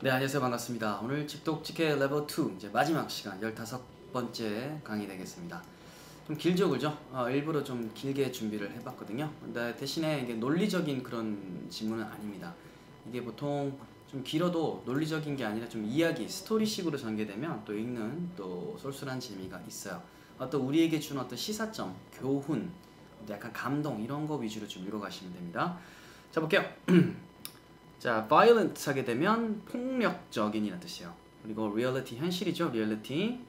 네 안녕하세요 반갑습니다. 오늘 집독 직회 레벨 2 이제 마지막 시간 15번째 강의 되겠습니다. 좀 길죠 그죠? 어, 일부러 좀 길게 준비를 해봤거든요. 근데 대신에 이게 논리적인 그런 질문은 아닙니다. 이게 보통 좀 길어도 논리적인 게 아니라 좀 이야기, 스토리식으로 전개되면 또 읽는 또 쏠쏠한 재미가 있어요. 어떤 우리에게 준 어떤 시사점, 교훈, 약간 감동 이런 거 위주로 좀 읽어가시면 됩니다. 자 볼게요. 자, violent 하게 되면 폭력적인이라는 뜻이에요. 그리고 reality 현실이죠. reality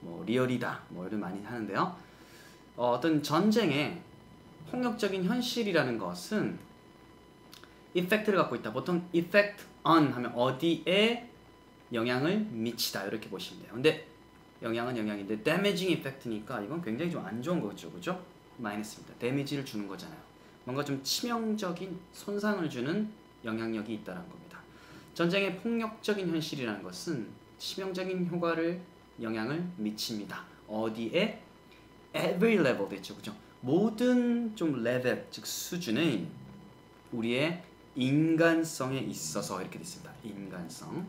뭐 리얼이다 뭐 이런 많이 하는데요. 어, 어떤 전쟁의 폭력적인 현실이라는 것은 effect를 갖고 있다. 보통 effect on 하면 어디에 영향을 미치다 이렇게 보시면 돼요. 근데 영향은 영향인데 damaging effect니까 이건 굉장히 좀 안 좋은 거죠, 그죠? 마이너스입니다. 데미지를 주는 거잖아요. 뭔가 좀 치명적인 손상을 주는 영향력이 있다는 겁니다. 전쟁의 폭력적인 현실이라는 것은 치명적인 효과를 영향을 미칩니다. 어디에? every level 됐죠. 그죠? 모든 좀 레벨, 즉 수준의 우리의 인간성에 있어서 이렇게 됐습니다. 인간성.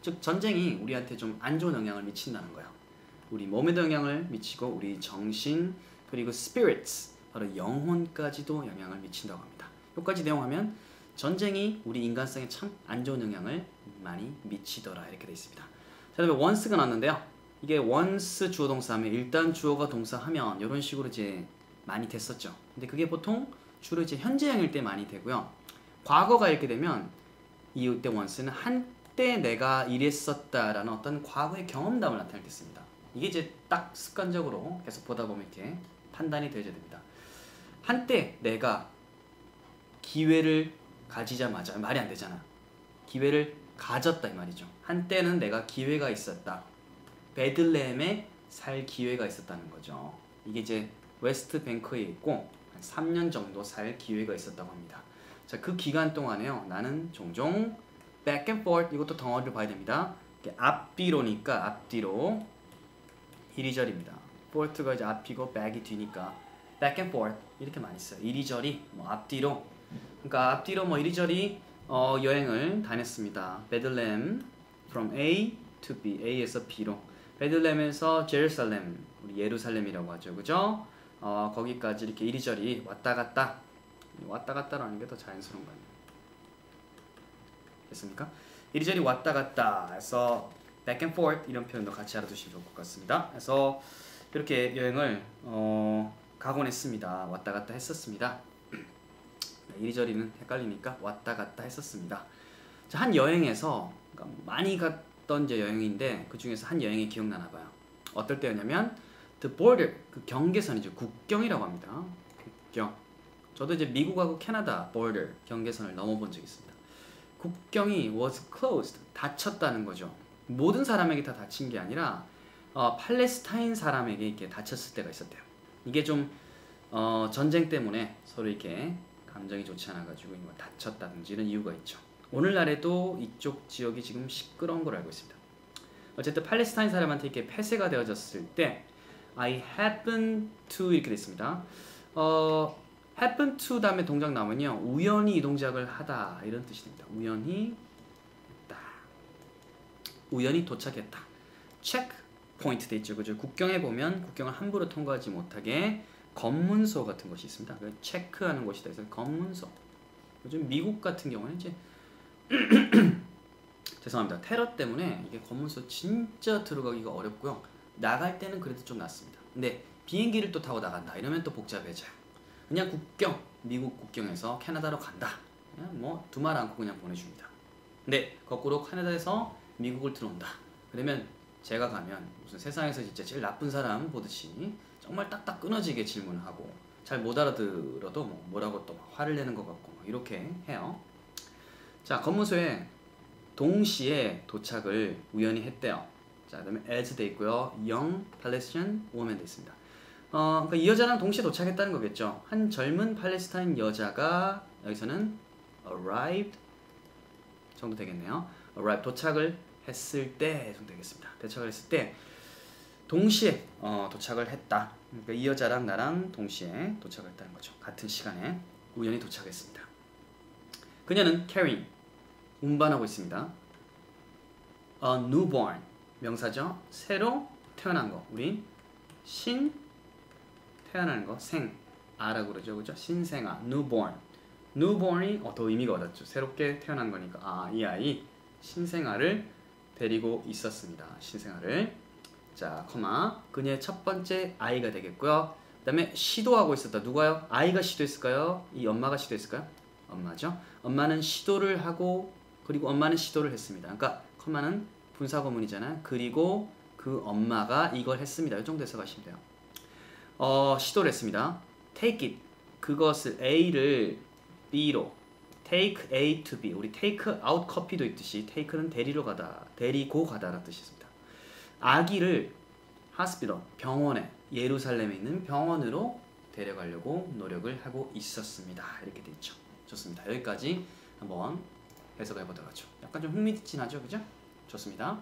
즉 전쟁이 우리한테 좀 안 좋은 영향을 미친다는 거예요. 우리 몸에도 영향을 미치고 우리 정신 그리고 spirits 바로 영혼까지도 영향을 미친다고 합니다. 여기까지 내용하면 전쟁이 우리 인간성에 참 안 좋은 영향을 많이 미치더라 이렇게 되어 있습니다. 자, 다음에 once가 나왔는데요. 이게 once 주어 동사하면 일단 주어가 동사하면 이런 식으로 이제 많이 됐었죠. 근데 그게 보통 주로 이제 현재형일 때 많이 되고요. 과거가 이렇게 되면 이때 once는 한때 내가 이랬었다라는 어떤 과거의 경험담을 나타낼 때 씁니다. 이게 이제 딱 습관적으로 계속 보다 보면 이렇게 판단이 되어야 됩니다. 한때 내가 기회를 가지자마자 말이 안 되잖아. 기회를 가졌다 이 말이죠. 한때는 내가 기회가 있었다. 베들레헴에 살 기회가 있었다는 거죠. 이게 이제 웨스트 뱅크에 있고 한 3년 정도 살 기회가 있었다고 합니다. 자, 그 기간 동안에요. 나는 종종 back 이것도 덩어리를 봐야 됩니다. 앞뒤로니까 앞뒤로 이리저리입니다. forth가 이제 앞이고 back이 뒤니까 back 이렇게 많이 써요. 이리저리 뭐 앞뒤로 그러니까 앞뒤로 뭐 이리저리 어, 여행을 다녔습니다. 베들렘 from A to B, A에서 B로 베들렘에서 제루살렘, 우리 예루살렘이라고 하죠, 그죠? 어, 거기까지 이렇게 이리저리 왔다 갔다 왔다 갔다라는 게 더 자연스러운 거 아니에요? 됐습니까? 이리저리 왔다 갔다 해서 back and forth 이런 표현도 같이 알아두시면 좋을 것 같습니다. 그래서 이렇게 여행을 어, 가곤 했습니다. 왔다 갔다 했었습니다. 이리저리는 헷갈리니까 왔다 갔다 했었습니다. 자, 한 여행에서 그러니까 많이 갔던 이제 여행인데 그 중에서 한 여행이 기억나나 봐요. 어떨 때였냐면 the border 그 경계선이죠. 국경이라고 합니다. 국경. 저도 이제 미국하고 캐나다 border 경계선을 넘어본 적이 있습니다. 국경이 was closed 닫혔다는 거죠. 모든 사람에게 다 닫힌 게 아니라 어, 팔레스타인 사람에게 이렇게 닫혔을 때가 있었대요. 이게 좀 어, 전쟁 때문에 서로 이렇게 감정이 좋지 않아가지고 뭐 다쳤다든지 이런 이유가 있죠. 오늘날에도 이쪽 지역이 지금 시끄러운 걸 알고 있습니다. 어쨌든 팔레스타인 사람한테 이렇게 폐쇄가 되어졌을 때 I happen to 이렇게 됐습니다. 어, happen to 다음에 동작 나오면요 우연히 이 동작을 하다 이런 뜻이 됩니다. 우연히 다 우연히 도착했다. 체크 포인트 돼 있죠, 그죠? 국경에 보면 국경을 함부로 통과하지 못하게 검문소 같은 것이 있습니다. 그 체크하는 곳이다. 그래서 검문소. 요즘 미국 같은 경우는 이제 죄송합니다. 테러 때문에 이게 검문소 진짜 들어가기가 어렵고요. 나갈 때는 그래도 좀 낫습니다. 근데 비행기를 또 타고 나간다. 이러면 또 복잡해져요. 그냥 국경, 미국 국경에서 캐나다로 간다. 뭐 두말 않고 그냥 보내줍니다. 근데 거꾸로 캐나다에서 미국을 들어온다. 그러면 제가 가면 무슨 세상에서 진짜 제일 나쁜 사람 보듯이 정말 딱딱 끊어지게 질문을 하고 잘 못 알아들어도 뭐 뭐라고 또 화를 내는 것 같고 이렇게 해요. 자 검문소에 동시에 도착을 우연히 했대요. 자 그다음에 as 돼 있고요. young Palestinian woman 돼 있습니다. 어, 그러니까 이 여자랑 동시에 도착했다는 거겠죠. 한 젊은 팔레스타인 여자가 여기서는 arrived 정도 되겠네요. arrive 도착을 했을 때 정도 되겠습니다. 도착을 했을 때 동시에 어, 도착을 했다. 그러니까 이 여자랑 나랑 동시에 도착을 했다는 거죠. 같은 시간에 우연히 도착했습니다. 그녀는 carrying 운반하고 있습니다. a newborn 명사죠. 새로 태어난 거. 우린 신 태어나는 거 생. 아라고 그러죠. 그죠? 신생아 newborn. newborn이 어, 더 의미가 와닿죠. 새롭게 태어난 거니까 아, 이 아이 신생아를 데리고 있었습니다. 신생아를. 자, 커마. 그녀의 첫 번째 아이가 되겠고요. 그 다음에 시도하고 있었다. 누가요? 아이가 시도했을까요? 이 엄마가 시도했을까요? 엄마죠. 엄마는 시도를 하고 그리고 엄마는 시도를 했습니다. 그러니까 커마는 분사구문이잖아요. 그리고 그 엄마가 이걸 했습니다. 이 정도 해석하시면 돼요. 어, 시도를 했습니다. take it 그것을 A를 B로 take A to B 우리 take out copy도 있듯이 take는 데리러 가다 데리고 가다라는 뜻이 있 아기를 hospital 병원에 예루살렘에 있는 병원으로 데려가려고 노력을 하고 있었습니다. 이렇게 돼 있죠. 좋습니다. 여기까지 한번 해석해 보도록 하죠. 약간 좀 흥미진 하죠, 그죠? 좋습니다.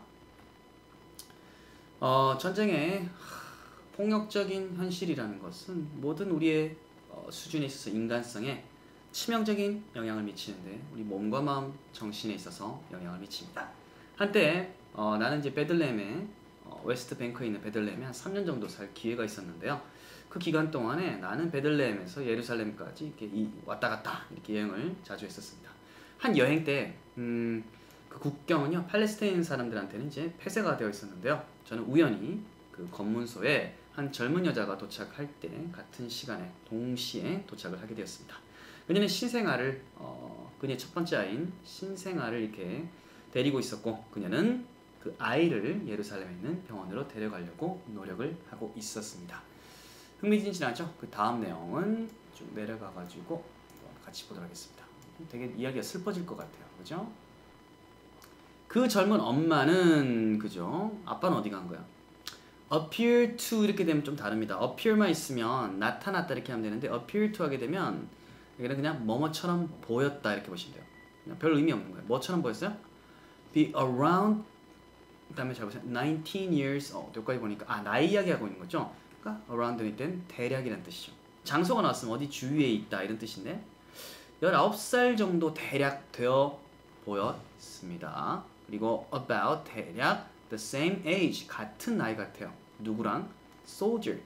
어, 전쟁의 폭력적인 현실이라는 것은 모든 우리의 어, 수준에 있어서 인간성에 치명적인 영향을 미치는데 우리 몸과 마음, 정신에 있어서 영향을 미칩니다. 한때 어, 나는 이제 베들레헴에 어, 웨스트 뱅크에 있는 베들레헴에 한 3년 정도 살 기회가 있었는데요. 그 기간 동안에 나는 베들레헴에서 예루살렘까지 이렇게 이, 왔다 갔다 이렇게 여행을 자주 했었습니다. 한 여행 때 음, 그 국경은요 팔레스타인 사람들한테는 이제 폐쇄가 되어 있었는데요. 저는 우연히 그 검문소에 한 젊은 여자가 도착할 때 같은 시간에 동시에 도착을 하게 되었습니다. 그녀는 신생아를 어, 그녀의 첫 번째 아이인 신생아를 이렇게 데리고 있었고 그녀는 그 아이를 예루살렘에 있는 병원으로 데려가려고 노력을 하고 있었습니다. 흥미진진하죠? 그 다음 내용은 좀 내려가 가지고 같이 보도록 하겠습니다. 되게 이야기가 슬퍼질 것 같아요. 그죠? 그 젊은 엄마는 그죠? 아빠는 어디 간 거야? appear to 이렇게 되면 좀 다릅니다. appear만 있으면 나타났다 이렇게 하면 되는데 appear to 하게 되면 여기는 그냥 뭐뭐처럼 보였다 이렇게 보시면 돼요. 그냥 별 의미 없는 거예요. 뭐처럼 보였어요? be around 그 다음에 잘 보세요. 19 years 어, 여기까지 보니까 아 나이 이야기하고 있는 거죠. 그러니까 around일 땐 대략이라는 뜻이죠. 장소가 나왔으면 어디 주위에 있다 이런 뜻인데 19살 정도 대략 되어 보였습니다. 그리고 about 대략 the same age 같은 나이 같아요. 누구랑? soldier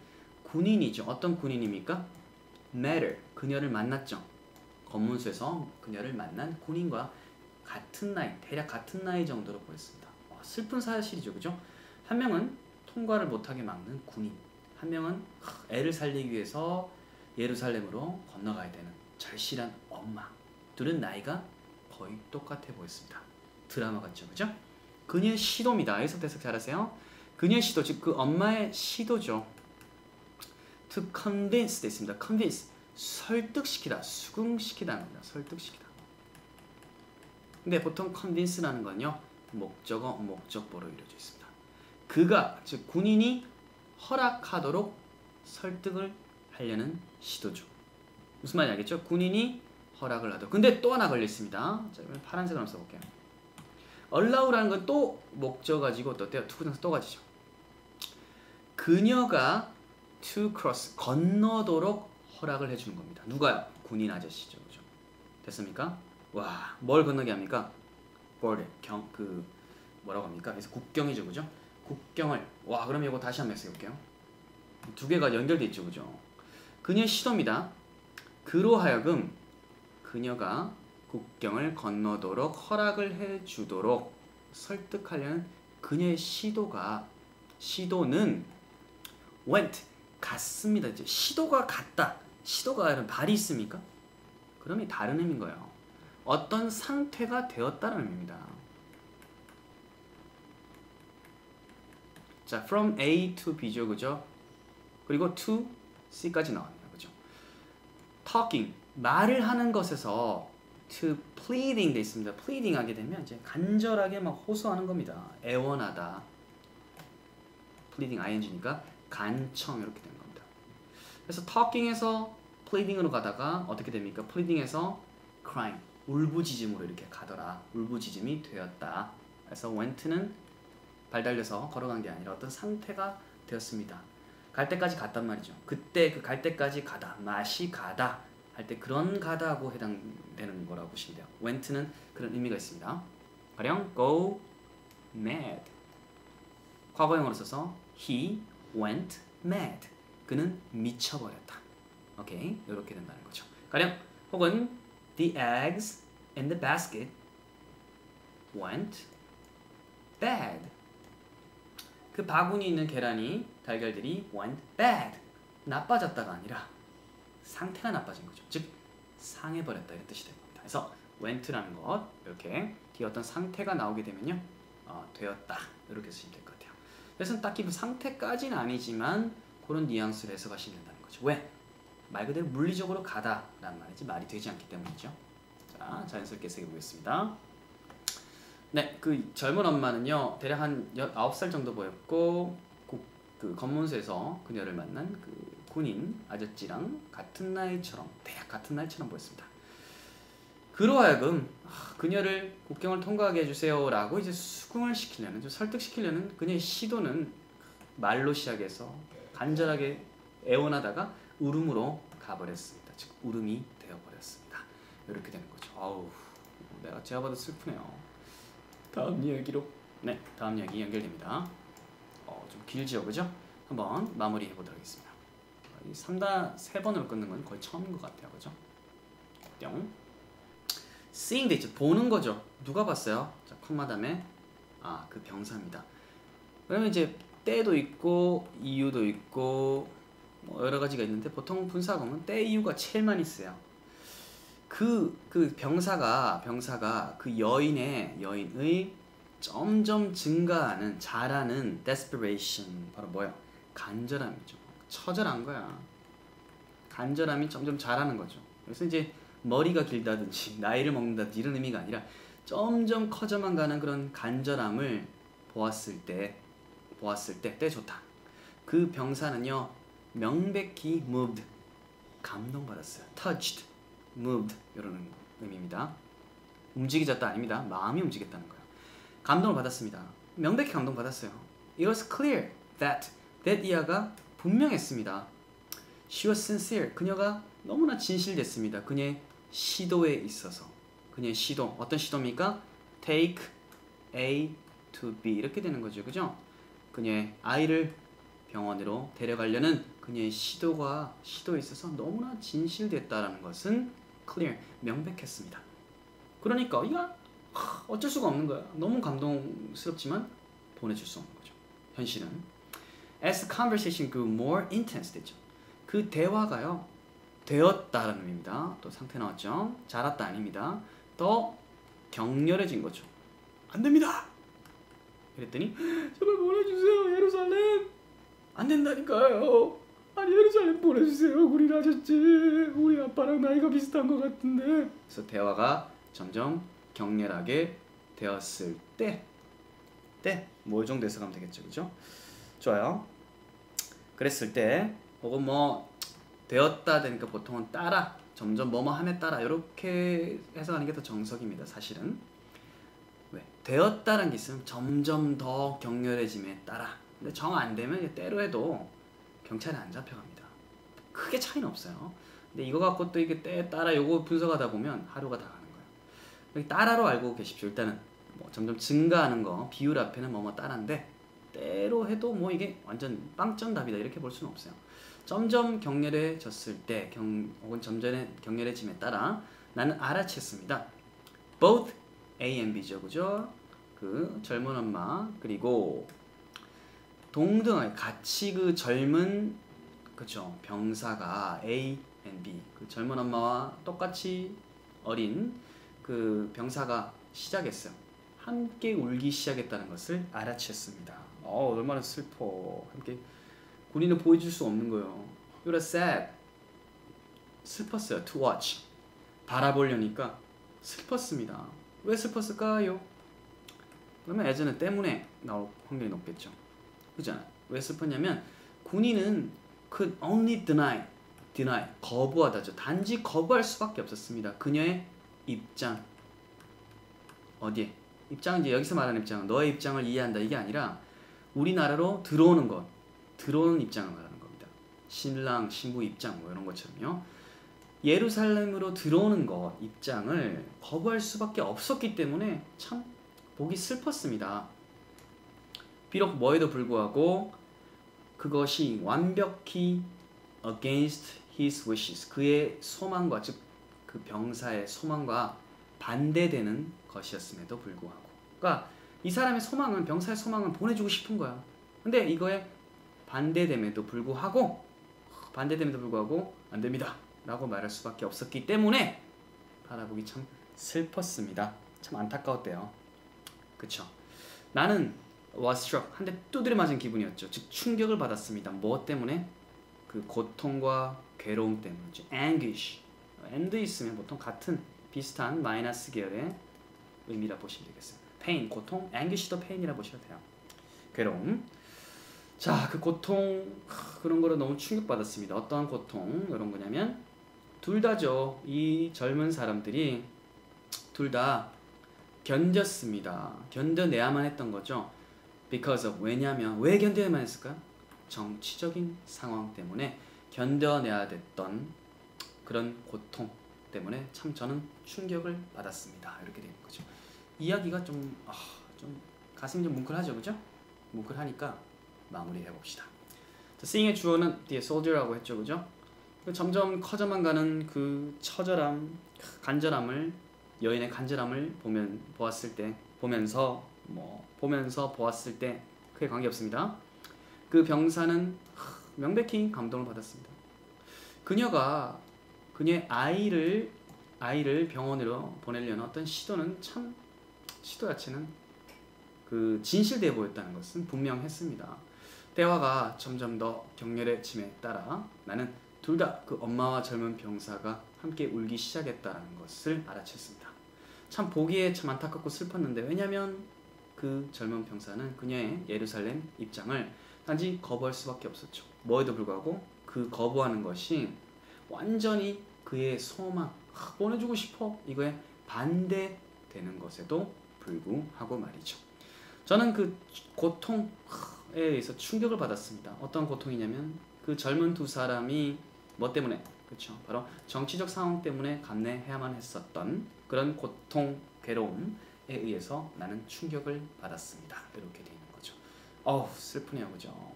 군인이죠. 어떤 군인입니까? matter 그녀를 만났죠. 검문소에서 그녀를 만난 군인과 같은 나이, 대략 같은 나이 정도로 보였습니다. 와, 슬픈 사실이죠, 그죠? 한 명은 통과를 못하게 막는 군인, 한 명은 애를 살리기 위해서 예루살렘으로 건너가야 되는 절실한 엄마. 둘은 나이가 거의 똑같아 보였습니다. 드라마 같죠, 그죠? 그녀의 시도입니다. 여기서 대석 잘하세요. 그녀의 시도, 즉 그 엄마의 시도죠. To convince 됐습니다. convince 설득시키다, 수긍시키다는 겁니다. 설득시키다. 근데 보통 convince라는 건요 목적어, 목적보로 이루어져 있습니다. 그가 즉 군인이 허락하도록 설득을 하려는 시도죠. 무슨 말인지 알겠죠? 군인이 허락을 하도록. 근데 또 하나 걸려 있습니다. 자, 그러면 파란색으로 한번 써볼게요. allow라는 건 또 목적 가지고 또 어때요? 투부정사 또 가지죠. 그녀가 to cross 건너도록 허락을 해주는 겁니다. 누가요? 군인 아저씨죠, 그죠? 됐습니까? 와, 뭘 건너게 합니까? Border, 경, 그 뭐라고 합니까? 그래서 국경이죠, 그죠? 국경을 와, 그럼 이거 다시 한번 해볼게요. 두 개가 연결돼 있죠, 그죠? 그녀의 시도입니다. 그로 하여금 그녀가 국경을 건너도록 허락을 해주도록 설득하려는 그녀의 시도가 시도는 went 갔습니다. 이제 시도가 갔다. 시도가 발이 있습니까? 그러면 다른 의미인 거예요. 어떤 상태가 되었다는 의미입니다. 자, from A to B죠, 그죠? 그리고 to C까지 나왔네요, 그죠? talking 말을 하는 것에서 to pleading 돼 있습니다. pleading 하게 되면 이제 간절하게 막 호소하는 겁니다. 애원하다. pleading ing니까 간청 이렇게 되는 겁니다. 그래서 talking에서 pleading으로 가다가 어떻게 됩니까? pleading에서 crying 울부짖음으로 이렇게 가더라. 울부짖음이 되었다. 그래서 went는 발 달려서 걸어간 게 아니라 어떤 상태가 되었습니다. 갈 때까지 갔단 말이죠. 그때 그 갈 때까지 가다, 맛이 가다 할 때 그런 가다하고 해당되는 거라고 보시면 돼요. went는 그런 의미가 있습니다. 가령 go mad. 과거형으로 써서 he went mad. 그는 미쳐버렸다. 오케이 이렇게 된다는 거죠. 가령 혹은 the eggs in the basket went bad. 그 바구니 있는 계란이 달걀들이 went bad. 나빠졌다가 아니라 상태가 나빠진 거죠. 즉 상해버렸다 이런 뜻이 됩니다. 그래서 went라는 것 이렇게 뒤에 어떤 상태가 나오게 되면요 어, 되었다 이렇게 쓰시면 될 것 같아요. 그래서 딱히 그 상태까지는 아니지만 그런 뉘앙스를 해석하시면 된다는 거죠. 왜? 말 그대로 물리적으로 가다라는 말이지 말이 되지 않기 때문이죠. 자 자연스럽게 해석해 보겠습니다. 네, 그 젊은 엄마는요 대략 한 9살 정도 보였고 그 검문소에서 그녀를 만난 그 군인 아저씨랑 같은 나이처럼 대략 같은 나이처럼 보였습니다. 그로 하여금 아, 그녀를 국경을 통과하게 해주세요 라고 이제 수긍을 시키려는 좀 설득시키려는 그녀의 시도는 말로 시작해서 간절하게 애원하다가 울음으로 가버렸습니다. 즉 울음이 되어버렸습니다. 이렇게 되는 거죠. 아우 내가 제가 봐도 슬프네요. 다음 이야기로 네 다음 이야기 연결됩니다. 어, 좀 길죠, 그죠? 한번 마무리해 보도록 하겠습니다. 이 3단 세 번으로 끊는 건 거의 처음인 것 같아요, 그죠? 뿅. seeing 돼 있죠. 보는 거죠. 누가 봤어요? 자, 컴마 다음에 아, 그 병사입니다. 그러면 이제 때도 있고 이유도 있고 뭐 여러 가지가 있는데 보통 분사 보면 때 이유가 제일 많이 쓰요. 그, 그 병사가 병사가 그 여인의 여인의 점점 증가하는 자라는 desperation 바로 뭐예요? 간절함이죠. 처절한 거야. 간절함이 점점 자라는 거죠. 그래서 이제 머리가 길다든지 나이를 먹는다든지 이런 의미가 아니라 점점 커져만 가는 그런 간절함을 보았을 때 보았을 때 때 좋다. 그 병사는요 명백히 moved 감동받았어요. touched, moved 이런 의미입니다. 움직이졌다 아닙니다. 마음이 움직였다는 거예요. 감동을 받았습니다. 명백히 감동받았어요. It was clear that that 이하가 분명했습니다. She was sincere. 그녀가 너무나 진실됐습니다. 그녀의 시도에 있어서. 그녀의 시도. 어떤 시도입니까? Take A to B. 이렇게 되는 거죠. 그죠? 그녀의 아이를 병원으로 데려가려는 그녀의 시도가 시도에 있어서 너무나 진실됐다라는 것은 clear, 명백했습니다. 그러니까 이거 어쩔 수가 없는 거야. 너무 감동스럽지만 보내줄 수 없는 거죠. 현실은. As the conversation grew more intense 됐죠. 그 대화가요. 되었다라는 의미입니다. 또 상태 나왔죠. 자랐다 아닙니다. 더 격렬해진 거죠. 안 됩니다. 그랬더니 제발 보내주세요 예루살렘. 안 된다니까요. 아니 예루살렘 보내주세요. 우리 아저씨. 우리 아빠랑 나이가 비슷한 것 같은데. 그래서 대화가 점점 격렬하게 되었을 때, 때, 뭐 정도 해석하면 되겠죠, 그죠? 좋아요. 그랬을 때, 혹은 뭐 되었다 되니까 보통은 따라, 점점 뭐뭐 함에 따라 이렇게 해석하는 게 더 정석입니다, 사실은. 왜? 되었다는 게 있으면 점점 더 격렬해짐에 따라. 근데 정 안 되면 때로 해도 경찰에 안 잡혀갑니다. 크게 차이는 없어요. 근데 이거 갖고 또 이게 때에 따라 요거 분석하다 보면 하루가 다 가는 거예요. 따라로 알고 계십시오. 일단은 뭐 점점 증가하는 거 비율 앞에는 뭐뭐 따라인데 때로 해도 뭐 이게 완전 빵점 답이다 이렇게 볼 수는 없어요. 점점 격렬해졌을 때 경, 혹은 점점 격렬해짐에 따라 나는 알아챘습니다. Both A and B죠, 그죠? 그 젊은 엄마 그리고 동등하게 같이 그 젊은 그죠 병사가 A and B 그 젊은 엄마와 똑같이 어린 그 병사가 시작했어요. 함께 울기 시작했다는 것을 알아챘습니다. 어 얼마나 슬퍼. 함께 군인은 보여줄 수 없는 거예요. You're sad. 슬펐어요. To watch. 바라보려니까 슬펐습니다. 왜 슬펐을까요? 그러면 예전에 때문에 나올 확률이 높겠죠. 그잖아요. 왜 슬펐냐면 군인은 could only deny, deny 거부하다죠. 단지 거부할 수밖에 없었습니다. 그녀의 입장 어디에? 입장은 이제 여기서 말하는 입장은 너의 입장을 이해한다 이게 아니라 우리나라로 들어오는 것, 들어오는 입장을 말하는 겁니다. 신랑, 신부 입장 뭐 이런 것처럼요. 예루살렘으로 들어오는 것, 입장을 거부할 수밖에 없었기 때문에 참 보기 슬펐습니다. 비록 뭐에도 불구하고 그것이 완벽히 against his wishes 그의 소망과 즉 그 병사의 소망과 반대되는 것이었음에도 불구하고. 그러니까 이 사람의 소망은 병사의 소망은 보내주고 싶은 거야. 근데 이거에 반대됨에도 불구하고 반대됨에도 불구하고 안 됩니다. 라고 말할 수밖에 없었기 때문에 바라보기 참 슬펐습니다. 참 안타까웠대요. 그쵸? 나는 was struck 한 대 두드려 맞은 기분이었죠 즉 충격을 받았습니다 무엇 때문에 그 고통과 괴로움 때문이죠 anguish and 있으면 보통 같은 비슷한 마이너스 계열의 의미라 보시면 되겠어요. pain 고통, anguish도 pain이라 보셔도 돼요. 괴로움. 자, 그 고통 그런 거로 너무 충격받았습니다. 어떠한 고통 이런 거냐면 둘 다죠. 이 젊은 사람들이 둘 다 견뎠습니다. 견뎌내야만 했던 거죠. Because of 왜냐면 왜 견뎌야만 했을까요? 정치적인 상황 때문에 견뎌내야 됐던 그런 고통 때문에 참 저는 충격을 받았습니다. 이렇게 되는 거죠. 이야기가 좀, 아, 좀 가슴이 좀 뭉클하죠, 그죠? 뭉클하니까 마무리해 봅시다. 싱의 주어는 뒤에 soldier라고 했죠, 그죠? 점점 커져만 가는 그 처절함, 간절함을 여인의 간절함을 보면 보았을 때 보면서 뭐 보면서 보았을 때 크게 관계 없습니다. 그 병사는 명백히 감동을 받았습니다. 그녀가 그녀의 아이를 아이를 병원으로 보내려는 어떤 시도는 참 시도 자체는 그 진실돼 보였다는 것은 분명했습니다. 대화가 점점 더 격렬해짐에 따라 나는 둘 다 그 엄마와 젊은 병사가 함께 울기 시작했다는 것을 알아챘습니다. 참 보기에 참 안타깝고 슬펐는데 왜냐하면 그 젊은 병사는 그녀의 예루살렘 입장을 단지 거부할 수밖에 없었죠. 뭐에도 불구하고 그 거부하는 것이 완전히 그의 소망 보내주고 싶어 이거에 반대되는 것에도 불구하고 말이죠. 저는 그 고통에 의해서 충격을 받았습니다. 어떤 고통이냐면 그 젊은 두 사람이 뭐 때문에 그렇죠. 바로 정치적 상황 때문에 감내해야만 했었던 그런 고통, 괴로움에 의해서 나는 충격을 받았습니다. 이렇게 되어 있는 거죠. 어우 슬프네요, 그죠?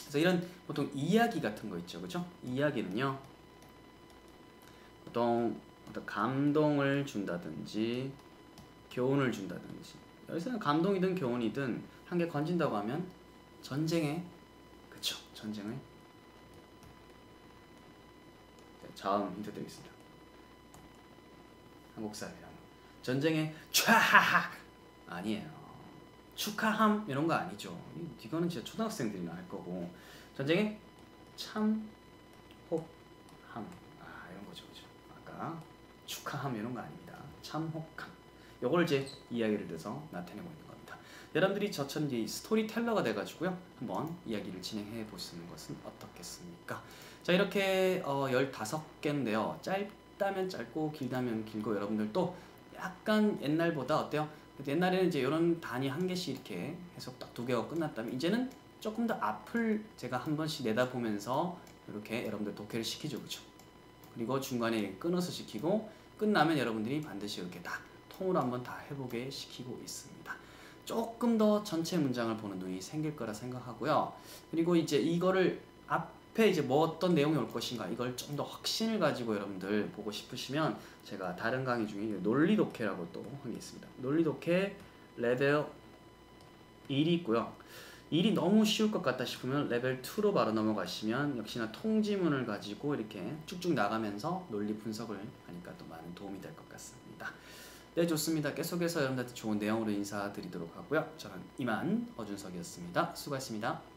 그래서 이런 보통 이야기 같은 거 있죠, 그죠? 이야기는요. 보통 어떤 감동을 준다든지 교훈을 준다든지 여기서는 감동이든 교훈이든 한 개 건진다고 하면 전쟁에 그쵸 전쟁을 다음 힌트 드리겠습니다. 한국 사람이랑 전쟁에 촤하하 아니에요. 축하함 이런 거 아니죠. 이거는 진짜 초등학생들이나 할 거고 전쟁에 참혹함 축하함 이런 거 아닙니다. 참혹함. 요걸 이제 이야기를 들어서 나타내고 있는 겁니다. 여러분들이 저처럼 이제 스토리텔러가 돼가지고요. 한번 이야기를 진행해 보시는 것은 어떻겠습니까? 자 이렇게 어, 15개인데요. 짧다면 짧고 길다면 길고 여러분들도 약간 옛날보다 어때요? 옛날에는 이제 이런 단위 한 개씩 이렇게 해서 딱 두 개가 끝났다면 이제는 조금 더 앞을 제가 한 번씩 내다보면서 이렇게 여러분들 독해를 시키죠. 그죠? 그리고 중간에 끊어서 시키고 끝나면 여러분들이 반드시 이렇게 다 통으로 한번 다 해보게 시키고 있습니다. 조금 더 전체 문장을 보는 눈이 생길 거라 생각하고요. 그리고 이제 이거를 앞 에 이제 뭐 어떤 내용이 올 것인가 이걸 좀 더 확신을 가지고 여러분들 보고 싶으시면 제가 다른 강의 중에 논리 독해라고 또 한 게 있습니다. 논리 독해 레벨 1이 있고요. 일이 너무 쉬울 것 같다 싶으면 레벨 2로 바로 넘어가시면 역시나 통지문을 가지고 이렇게 쭉쭉 나가면서 논리 분석을 하니까 또 많은 도움이 될 것 같습니다. 네 좋습니다. 계속해서 여러분들한테 좋은 내용으로 인사드리도록 하고요. 저는 이만 허준석이었습니다. 수고하셨습니다.